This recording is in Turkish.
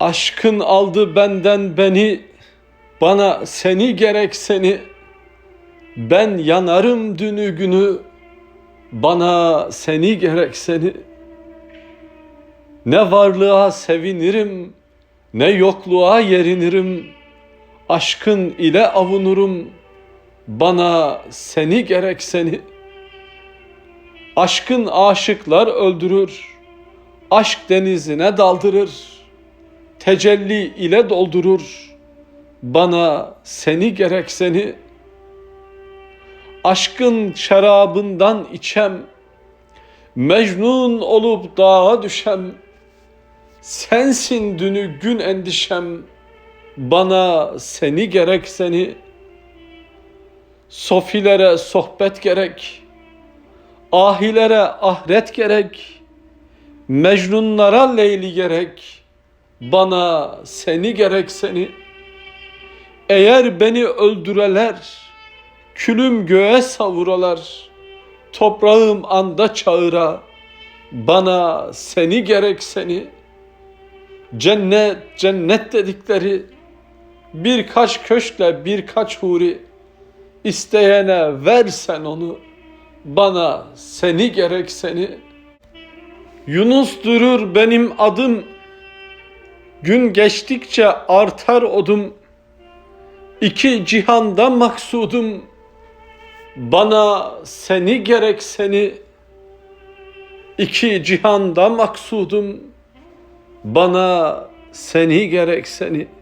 Aşkın aldı benden beni, bana seni gerek seni. Ben yanarım dünü günü, bana seni gerek seni. Ne varlığa sevinirim, ne yokluğa yerinirim. Aşkın ile avunurum, bana seni gerek seni. Aşkın aşıklar öldürür, aşk denizine daldırır. Tecelli ile doldurur, bana seni gerek seni. Aşkın şarabından içem, Mecnun olup dağa düşem. Sensin dünü gün endişem, bana seni gerek seni. Sofilere sohbet gerek, ahilere ahret gerek, Mecnunlara Leyli gerek, bana seni gerek seni. Eğer beni öldüreler, külüm göğe savuralar, toprağım anda çağıra, bana seni gerek seni. Cennet, cennet dedikleri, birkaç köşkle birkaç huri, isteyene versen onu, bana seni gerek seni. Yunus durur benim adım, Gün geçtikçe artar odum, iki cihanda maksudum, bana seni gerek seni, iki cihanda maksudum, bana seni gerek seni.''